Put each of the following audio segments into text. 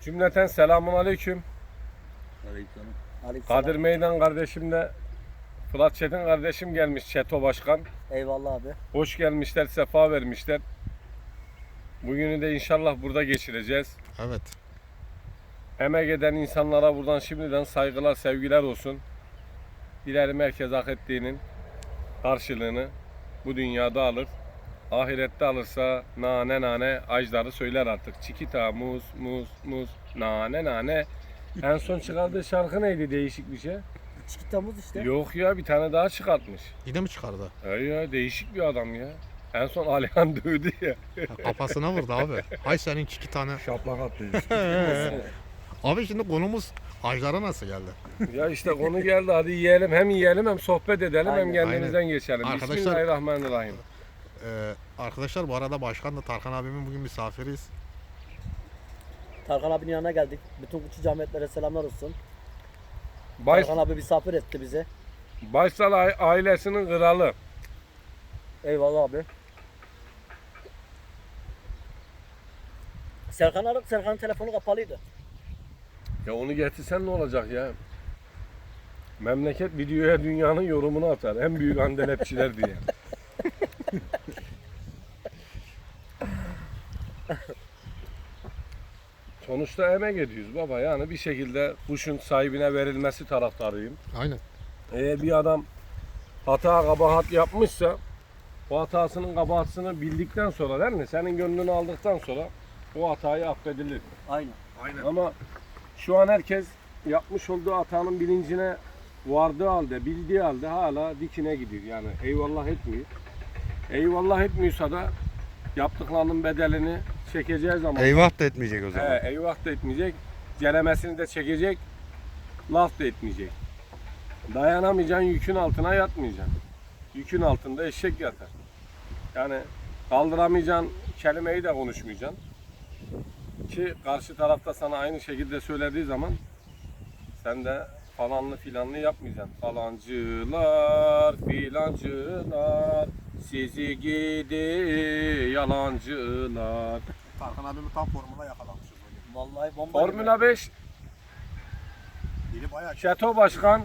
Cümleten selamun aleyküm. Aleykümselam. Kadir Meydan kardeşimle Fırat Çetin kardeşim gelmiş Çeto Başkan. Eyvallah abi. Hoş gelmişler, sefa vermişler. Bugünü de inşallah burada geçireceğiz. Evet. Emek eden insanlara buradan şimdiden saygılar, sevgiler olsun. Dilerim herkes hak ettiğinin karşılığını bu dünyada alır. Ahirette alırsa nane nane ajdarı söyler artık. Çikita, muz, muz, muz, nane nane. En son çıkardığı şarkı neydi değişik bir şey? Çikitamız işte. Yok ya bir tane daha çıkartmış. Yine mi çıkardı? Ay ya değişik bir adam ya. En son Alihan dövdü ya. Ya Kafasına vurdu abi. Hay senin iki tane. Şaplak attı. Abi şimdi konumuz Ajdar'a nasıl geldi? ya işte konu geldi hadi yiyelim hem yiyelim hem sohbet edelim hem Aynen. kendimizden geçelim. Arkadaşlar- Bismillahirrahmanirrahim. Ee, arkadaşlar bu arada başkan da Tarkan abimin bugün misafiriyiz. Tarkan abinin yanına geldik. Bütün Kuçu camiyetlere selamlar olsun. Bays, Tarkan abi misafir etti bizi. Baysal a- ailesinin kralı. Eyvallah abi. Serkan aradı. Serkan'ın telefonu kapalıydı. Ya onu getirsen ne olacak ya? Memleket videoya dünyanın yorumunu atar. En büyük andelepçiler diye. Sonuçta emek ediyoruz baba. Yani bir şekilde kuşun sahibine verilmesi taraftarıyım. Aynen. Eğer bir adam hata kabahat yapmışsa o hatasının kabahatını bildikten sonra değil mi? Senin gönlünü aldıktan sonra o hatayı affedilir. Aynen. Ama şu an herkes yapmış olduğu hatanın bilincine vardığı halde, bildiği halde hala dikine gidiyor. Yani eyvallah etmiyor. Eyvallah etmiyorsa da yaptıklarının bedelini çekeceği zaman Eyvah da etmeyecek o zaman. He, eyvah da etmeyecek. Ceremesini de çekecek. Laf da etmeyecek. Dayanamayacaksın yükün altına yatmayacaksın. Yükün altında eşek yatar. Yani kaldıramayacağın kelimeyi de konuşmayacaksın. Ki karşı tarafta sana aynı şekilde söylediği zaman sen de falanlı filanlı yapmayacaksın. Falancılar, filancılar, sizi gidi yalancılar. Tarkan abimi tam formuna yakalamışız bugün. Vallahi bomba. Formula 5 Dili bayağı Şato Başkan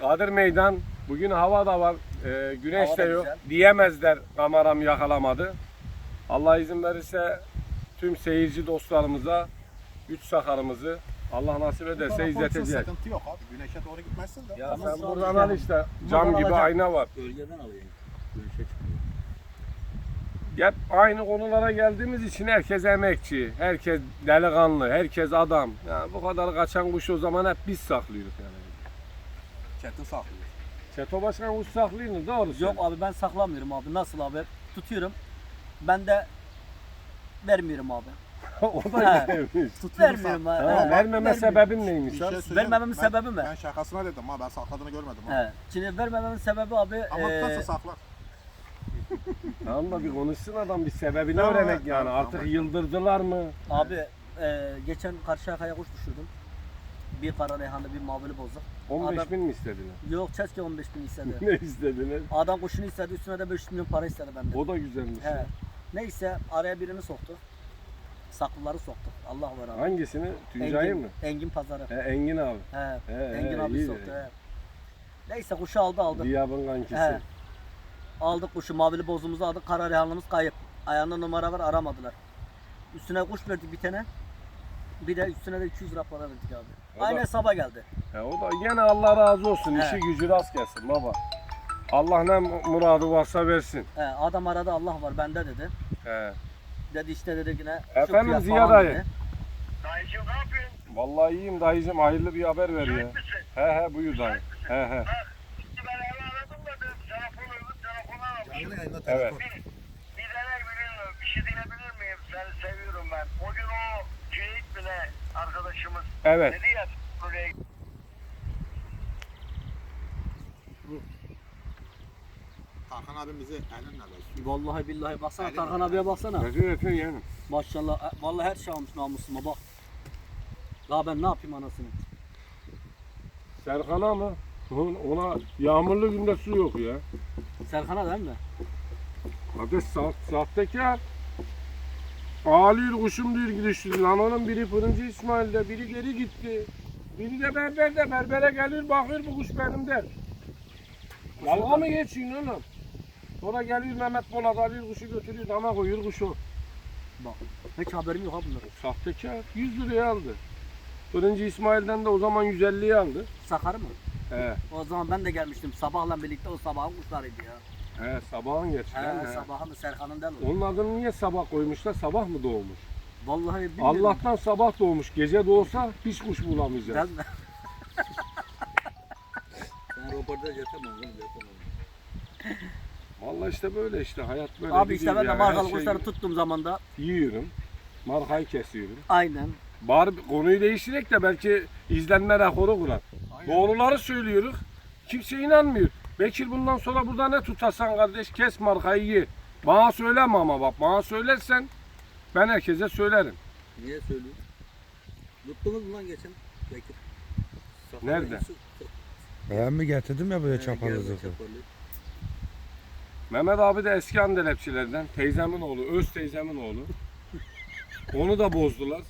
Kadir Meydan bugün hava da var e, güneş Hava de yok güzel. diyemezler kameram yakalamadı. Allah izin verirse tüm seyirci dostlarımıza üç sakarımızı Allah nasip ederse izletecek. Sıkıntı yok abi. Güneşe doğru gitmezsin de. Ya sen buradan al işte cam Buradan gibi alacağım. ayna var. Gölgeden alayım. Güneşe çıkıyor. Hep aynı konulara geldiğimiz için herkes emekçi, herkes delikanlı, herkes adam. Yani bu kadar kaçan kuş o zaman hep biz saklıyoruz yani. Çetin saklıyor. Çeto Başkan kuş saklıyor doğru Yok abi ben saklamıyorum abi. Nasıl abi? Tutuyorum. Ben de vermiyorum abi. o da güzelmiş. Vermiyorum abi. Tamam, He, vermeme vermiyorum. sebebin neymiş abi? şey söyleyeyim. Vermememin Ben- sebebi mi? Ben şakasına dedim ha ben sakladığını görmedim ha. He. Şimdi vermememin sebebi abi Ama eee, tutarsa saklar. Tamam da bir konuşsun adam bir sebebini Tamam, öğrenek yani. Artık yıldırdılar mı? abi eee, geçen Karşıyaka'ya kuş düşürdüm. Bir kara reyhanlı bir mavili bozuk. 15 Adam- bin mi istediler? Yok keşke 15 bin istedi. ne istediler? Adam kuşunu istedi üstüne de 5 milyon para istedi benden. O da güzelmiş. He. Neyse araya birini soktu. Saklıları soktu. Allah var abi. Hangisini? Tuncay'ı Engin, mı? Engin pazarı. He, Engin abi. He. He, Engin he, abi iyi. soktu. He. Neyse kuşu aldı aldı. Diyab'ın kankisi. He. Aldık kuşu mavili bozumuzu aldık. Kara rehanlımız kayıp. Ayağında numara var aramadılar. Üstüne kuş verdik bir tane. Bir de üstüne de 200 lira para verdik abi. O da- Aynı hesaba geldi. He, o da gene Allah razı olsun. He. İşi gücü rast gelsin baba. Allah ne muradı varsa versin. He, adam aradı Allah var bende dedi. He. Dedi işte dedi yine. şu Efendim fiyat Ziya falan dayı. dedi. Dayıcım ne yapıyorsun? Vallahi iyiyim dayıcım hayırlı bir haber ver ya. Müsait misin? He he buyur dayı. He he. Bak, şimdi ben evi aradım da dedim, telefon öldüm, telefonu aramışım. Yayını yayınla Evet. Bir, bir dener bilmiyorum, bir şey diyebilir miyim? Seni seviyorum ben. O gün o Cüneyt bile arkadaşımız Evet. dedi ya, buraya Tarkan abim bizi elinle besliyor. Vallahi billahi baksana Aynen. Tarkan abiye baksana. Ne diyorsun yani? Maşallah. e, Vallahi her şey almış namusuma bak. Daha ben ne yapayım anasını? Serkan'a mı? Ona yağmurlu günde su yok ya. Serkan'a değil mi? Kardeş sa sahtekar. Ağlıyor kuşum diyor gidişti. Lan oğlum biri fırıncı İsmail'de, biri geri gitti. Biri de berberde, berbere geliyor bakıyor bu kuş benim der. Dalga mı geçiyorsun oğlum? Sonra geliyor Mehmet Polat alıyor kuşu götürüyor dama koyuyor kuşu. Bak. Hiç haberim yok ha bunların. Sahtekar 100 liraya aldı. Fırıncı İsmail'den de o zaman 150'ye aldı. Sakarı mı? He, O zaman ben de gelmiştim. Sabahla birlikte o sabahın kuşlarıydı ya. He sabahın He, gerçekten. he. sabahın mı Serkan'ın değil mi? Onun adını niye sabah koymuşlar? Sabah mı doğmuş? Vallahi bilmiyorum. Allah'tan sabah doğmuş. Gece doğsa hiç kuş bulamayacağız. Mi? Ben röportaj yapamam yapamam. Vallahi işte böyle işte hayat böyle. Abi işte ben de yani. markalı şey kuşları tuttuğum zaman da yiyorum. Markayı kesiyorum. aynen. Bari konuyu değiştirek de belki izlenme rekoru kurar. Doğruları söylüyoruz. Kimse inanmıyor. Bekir bundan sonra burada ne tutarsan kardeş kes markayı ye. Bana söyleme ama bak bana söylersen ben herkese söylerim. Niye söylüyorsun? Tuttunuz mu lan geçen? Bekir. Sakallı Nerede? Ben mi getirdim ya böyle He, çapalı geldi çapalı. Mehmet abi de eski Andelepçilerden. Teyzemin oğlu, öz teyzemin oğlu. Onu da bozdular.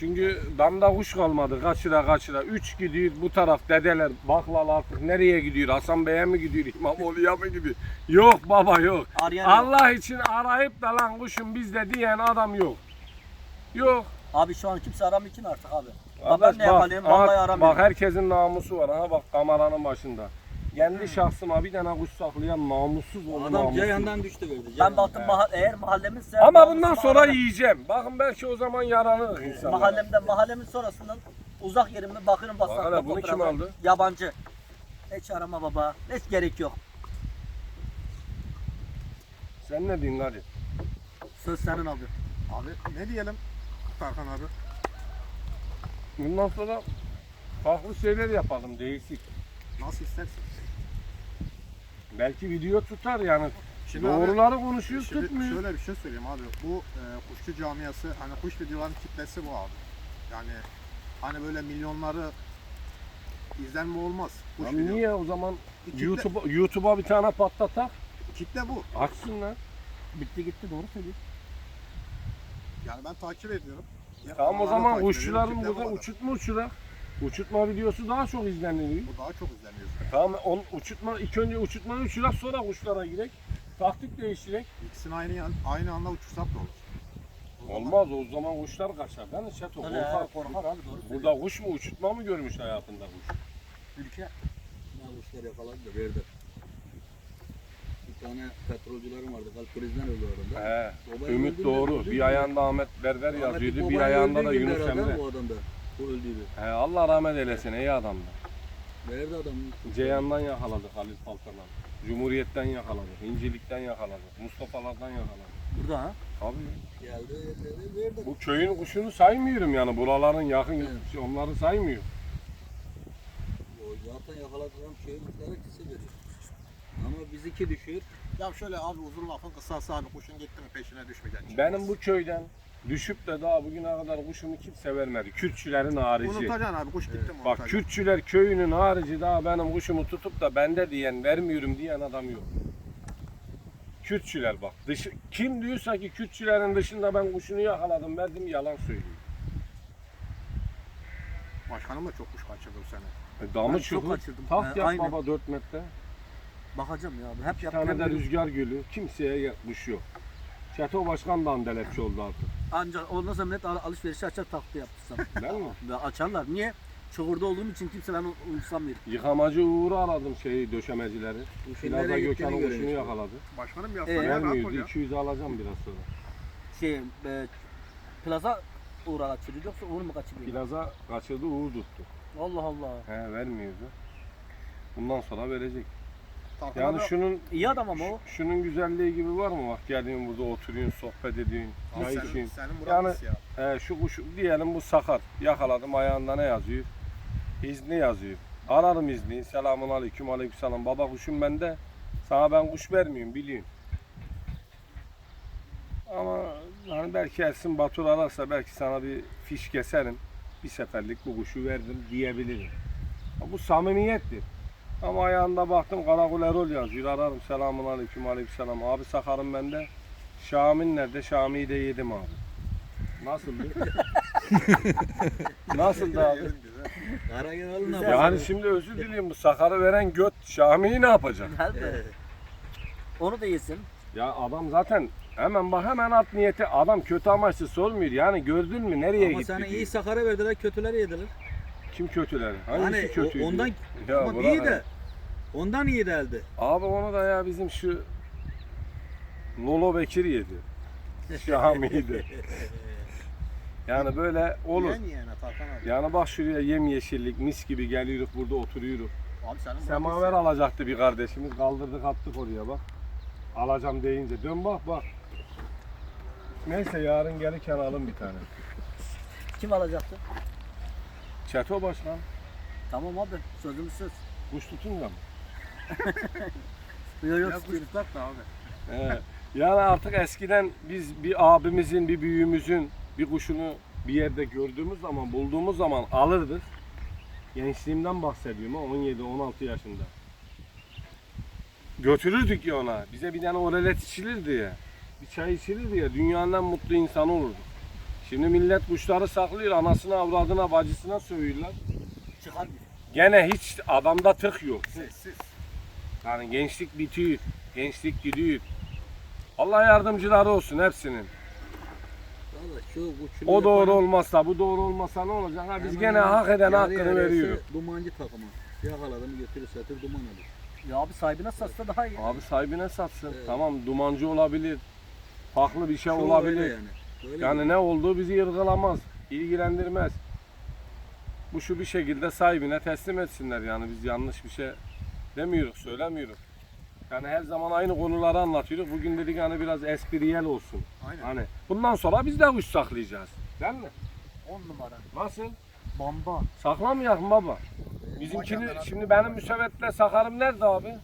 Çünkü damda kuş kalmadı kaçıra kaçıra. Üç gidiyor bu taraf dedeler baklal artık nereye gidiyor? Hasan Bey'e mi gidiyor? İmamoğlu'ya mı gidiyor? Yok baba yok. Arayan yok. Allah için arayıp da lan kuşum bizde diyen adam yok. Yok. Abi şu an kimse aramıyor ki artık abi. Arkadaş ben ne yapalayım vallahi aramıyorum. bak herkesin namusu var. Ha bak kameranın başında. Kendi şahsıma bir tane kuş saklayan namussuz olur Adam namussuz. Ceyhan'dan düştü verdi. Ben baktım maha- eğer mahallemizse Ama bundan sonra aramam. yiyeceğim. Bakın belki o zaman yaranır insanlar. Mahallemden mahallemin sonrasından uzak yerimde bakırım Bak basar. hele, bunu kim aldı? Yabancı. Hiç arama baba. Hiç gerek yok. Sen ne diyorsun hadi? Söz senin abi. Abi ne diyelim Tarkan abi? Bundan sonra farklı şeyler yapalım değişik. Nasıl istersin? Belki video tutar yani. Şimdi abi- Doğruları konuşuyoruz Şimdi tutmuyor. şöyle bir şey söyleyeyim abi. Bu e, kuşçu camiası hani kuş videoların kitlesi bu abi. Yani hani böyle milyonları izlenme olmaz. Kuş Lan video. niye o zaman Kitle- YouTube YouTube'a bir tane patlatak? Kitle bu. Açsınlar. Bitti gitti doğru söylüyor. Yani ben takip ediyorum. Ya, Tamam o zaman kuşçuların burada kadar. uçurtma uçurak. Uçurtma videosu daha çok izleniliyor. Bu daha çok izleniyor. Tamam on, uçurtma ilk önce uçurtmayı uçurak sonra kuşlara girek. Taktik değiştirek. İkisini aynı aynı anda uçursak da olur. O zaman- Olmaz o zaman kuşlar kaçar. Ben de çeto Öyle korkar. korkar abi doğru söylüyor. Burada kuş mu uçurtma mı görmüş hayatında kuş? Ülke. Ne kuşlar yakaladı da verdi. Bir tane petrolcülerim vardı. Kalp krizinden öldü orada. He. Ümit doğru. Bir ayağında Ahmet Berber yazıyordu. Bir ayağında da Yunus Emre. Bu adam da. Bu öldüydü. He, Allah rahmet eylesin iyi adamdı. Verdi adam. Ceyhan'dan yakaladık Halil Paltan'dan. Cumhuriyet'ten yakaladık. İncilik'ten yakaladık. Mustafa'lardan yakaladık. Burada ha. Abi Geldi verdi verdi. bu köyün kuşunu saymıyorum yani. Buraların yakın Evet. onları saymıyor. O zaten yakaladığı şeyin kuşları kısa veriyor. Ama bizimki düşüyor. Ya şöyle abi uzun lafın kısası abi kuşun gitti mi peşine düşmeyeceksin. Benim bu köyden düşüp de daha bugüne kadar kuşumu kimse vermedi. Kürtçülerin harici. Unutacaksın abi kuş gitti mi Bak unutacaksın. Kürtçüler köyünün harici daha benim kuşumu tutup da bende diyen vermiyorum diyen adam yok. Kürtçüler bak. Dışı, kim diyorsa ki Kürtçülerin dışında ben kuşunu yakaladım verdim yalan söylüyor. Başkanım da çok kuş kaçırdı bu sene. E, damı Ben çok çıkıp kaçırdım. tak He, yap aynen. baba 4 metre. Bakacağım ya abi. Hep Bir tane de rüzgar gölü. Kimseye kuş yok. Çeto Başkan da andelepçi oldu artık. Ancak ondan sonra millet al- alışverişi açar taktı yaptırsam. Değil mi? Ve açarlar. Niye? Çukurda olduğum için kimse beni umursamıyor. Yıkamacı Uğur'u aradım şeyi döşemecileri. Nereye Gökhan'ın gittiğini yakaladı. Başkanım bir Ee, ne rahat ol Vermiyordu. ya. 200 alacağım biraz sonra. Şey, e, plaza uğra kaçırıyor yoksa uğur mu kaçırıyor? Plaza kaçırdı Uğur tuttu. Allah Allah. He vermiyordu. Bundan sonra verecek. Tarkan Yani abi- şunun İyi adam ama o. şunun güzelliği gibi var mı? Bak geliyorsun burada oturuyorsun, sohbet ediyorsun, Abi çay senin, senin Yani- ya. He şu kuş diyelim bu sakat. Yakaladım ayağında ne yazıyor? İzni yazıyor. Ararım izni. Selamun aleyküm aleyküm selam. Baba kuşum bende. Sana ben kuş vermiyorum biliyorsun. Ama hani belki Ersin Batur ararsa belki sana bir fiş keserim. Bir seferlik bu kuşu verdim diyebilirim. Bu samimiyettir. Ama ayağında baktım Karakul Erol yazıyor. Ararım selamun aleyküm aleyküm selam. Abi sakarım bende. Şamil nerede? Şami'yi de yedim abi. Nasıldı? Nasıldı abi? Ne Yani şimdi özür dileyim bu Sakar'ı veren göt Şami'yi ne yapacak? Nerede? Onu da yesin. Ya adam zaten hemen bak hemen at niyeti adam kötü amaçlı sormuyor. Yani gördün mü nereye Ama gitti? sana diyor. iyi Sakar'a verdiler, kötüleri yediler. Kim kötüleri? Hangisi Hani o- kötüydü? ondan Ya ama iyi de ondan iyi deldi. Abi onu da ya bizim şu Lolo Bekir yedi. Şami'ydi. Yani böyle olur. Abi. Yani bak şuraya yem yeşillik mis gibi geliyoruz burada oturuyoruz. Abi senin Semaver alacaktı bir kardeşimiz kaldırdık attık oraya bak. Alacağım deyince dön bak bak. Neyse yarın gelirken alın bir tane. Kim alacaktı? Çeto başkan. Tamam abi. Sözümüz söz. Kuş tutun da mı? Yok yok. Ya kuş tutak da abi. He. Yani artık eskiden biz bir abimizin, bir büyüğümüzün bir kuşunu bir yerde gördüğümüz zaman, bulduğumuz zaman alırdık. Gençliğimden bahsediyorum ha 17-16 yaşında. Götürürdük ya ona. Bize bir tane orelet içilirdi ya. Bir çay içilirdi ya. Dünyanın en mutlu insanı olurduk. Şimdi millet kuşları saklıyor. Anasına, avradına, bacısına sövüyorlar. Çıkar bir. Gene hiç adamda tık yok. Sessiz. Yani gençlik bitiyor. Gençlik gidiyor. Allah yardımcıları olsun hepsinin. Valla şu uçulu O doğru yapan- olmazsa, bu doğru olmasa ne olacak? Ha biz Hemen gene hemen hak eden yarı hakkını veriyoruz. Dumancı takımı. Yakaladı mı götürür satır duman alır. Ya abi sahibine satsa daha iyi. Abi sahibine satsın. Evet. Tamam dumancı olabilir. Farklı bir şey Çoğu olabilir. yani. Öyle Yani mi? ne olduğu bizi yırgılamaz, ilgilendirmez. Bu şu bir şekilde sahibine teslim etsinler yani biz yanlış bir şey demiyoruz, söylemiyoruz. Yani her zaman aynı konuları anlatıyoruz. Bugün dedik hani biraz espriyel olsun. Aynen. Hani bundan sonra biz de kuş saklayacağız. Değil mi? 10 numara. Nasıl? Bomba. Saklamayalım mı baba? Bizimkini şimdi benim müsevetle sakarım nerede abi?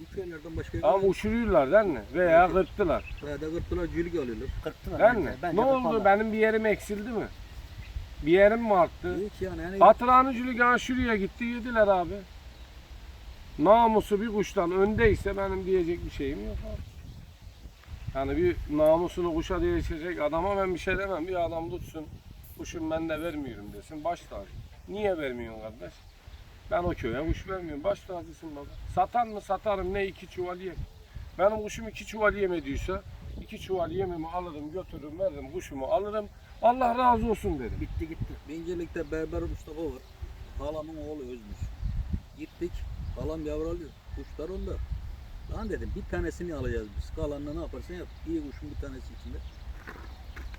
Bu köylerden başka Ama uçuruyorlar değil mi? Veya kırptılar. Veya da gırttılar cülük alıyorlar. Kırktılar. Değil mi? Ne oldu? Benim bir yerim eksildi mi? Bir yerim mi arttı? Hiç yani. yani Hatıranı Cülügan şuraya gitti yediler abi. Namusu bir kuştan öndeyse benim diyecek bir şeyim yok abi. Yani bir namusunu kuşa değişecek adama ben bir şey demem. Bir adam tutsun kuşum ben de vermiyorum desin baş tacı. Niye vermiyorsun kardeş? Ben o köye kuş vermiyorum. Baş tacısın baba. Satan mı satarım ne iki çuval yem. Benim kuşum iki çuval yem ediyorsa iki çuval yemimi alırım götürürüm veririm kuşumu alırım. Allah razı olsun derim. Bitti gitti. Bincelik'te Berber Mustafa var. Halamın oğlu özmüş. Gittik. Halam yavru alıyor. Kuşlar onda. Lan dedim bir tanesini alacağız biz. Kalanını ne yaparsan yap. İyi kuşun bir tanesi içinde.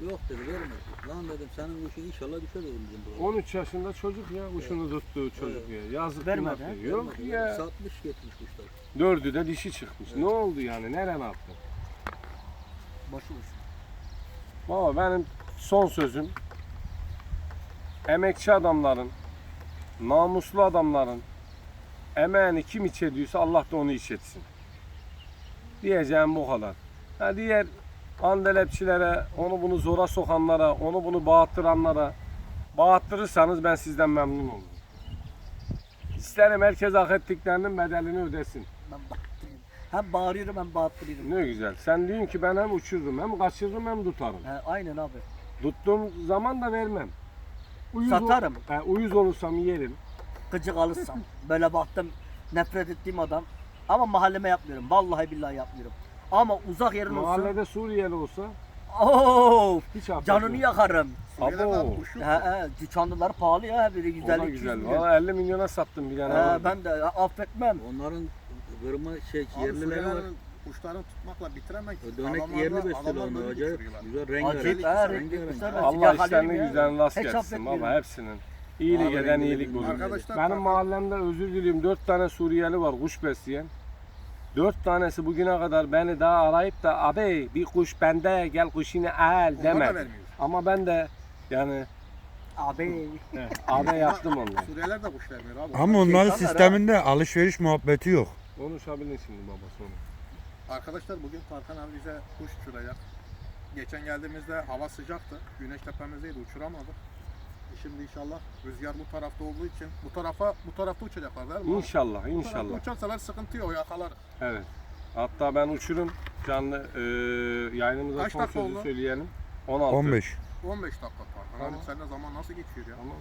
Yok dedi vermedi. Lan dedim senin kuşun inşallah düşer dedim bizim buraya. 13 yaşında çocuk ya kuşunu tuttuğu çocuk ya. Yazık Vermedi, günah ha? ya. Yok Vermedi. ya. Satmış gitmiş kuşlar. Dördü de dişi çıkmış. Ne oldu yani? Nereye ne yaptın? Boşu boş. Baba benim son sözüm emekçi adamların, namuslu adamların emeğini kim içediyorsa Allah da onu içetsin. Diyeceğim bu kadar. Ha diğer andelepçilere, onu bunu zora sokanlara, onu bunu bağıttıranlara bağıttırırsanız ben sizden memnun olurum. İsterim herkes hak ettiklerinin bedelini ödesin. Ben bağırtırıyorum. Hem bağırıyorum hem bağırtırıyorum. Ne güzel. Sen diyorsun ki ben hem uçururum hem kaçırırım hem tutarım. He, aynen abi. Tuttuğum zaman da vermem. Uyuz Satarım. Ol, he, uyuz olursam yerim. Gıcık alırsam. Böyle baktım nefret ettiğim adam. Ama mahalleme yapmıyorum. Vallahi billahi yapmıyorum. Ama uzak yerin olsa. Mahallede Suriyeli olsa Of! hiç. Canını yakarım. Abo. He he. Çandılar pahalı ya. Biri O da 150 200 güzel. milyon. Valla 50 milyona sattım bir tane. He, ben de affetmem. Onların kırma şey Abi yerlileri var. Kuşlarını tutmakla bitiremek. Dönek yerli adamlar onlar acayip. Güzel rengarenk. Acayip ha, renkli kuşlar. Allah Sıcak işlerini ya. güzel rast Hiç gelsin affetmiyorum. baba hepsinin. İyilik Abi eden iyilik. Arkadaşlar Benim mahallemde özür diliyorum 4 tane Suriyeli var kuş besleyen. Dört tanesi bugüne kadar beni daha arayıp da abi bir kuş bende gel kuşunu al demedi. Ama ben de yani Abi. abi yaptım onları. Suriyeliler de kuş vermiyor abi. Ama onların Şeytanlar ha. sisteminde alışveriş muhabbeti yok. Konuşabilir şimdi baba sonra. Arkadaşlar bugün Tarkan abi bize kuş uçuracak. Geçen geldiğimizde hava sıcaktı. Güneş tepemizdeydi uçuramadık. E Şimdi inşallah rüzgar bu tarafta olduğu için bu tarafa bu tarafta uçacaklar değil mi? İnşallah Bu tarafta inşallah. uçarsalar sıkıntı yok yakalar. Evet. Hatta ben uçurum. Canlı e, yayınımıza Kaç son dakika sözü oldu? söyleyelim. 16. 15. 15 dakika Tarkan Tamam. abi seninle zaman nasıl geçiyor ya? Tamam.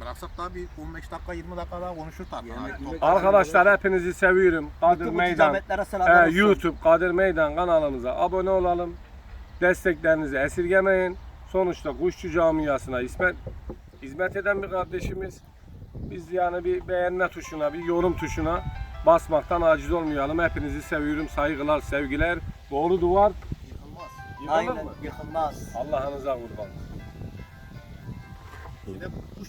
Bıraksak daha bir 15 dakika 20 dakika daha konuşur yemek- Arkadaşlar hepinizi seviyorum. Kadir Bütün bu Meydan. ticaretlere selamlar Ee, olsun. YouTube Kadir Meydan kanalımıza abone olalım. Desteklerinizi esirgemeyin. Sonuçta Kuşçu Camiası'na hizmet, hizmet eden bir kardeşimiz. Biz yani bir beğenme tuşuna, bir yorum tuşuna basmaktan aciz olmayalım. Hepinizi seviyorum. Saygılar, sevgiler. Doğru duvar Yıkılmaz. yıkılır Aynen mı? yıkılmaz. Allah'ınıza kurban. Bir de kuş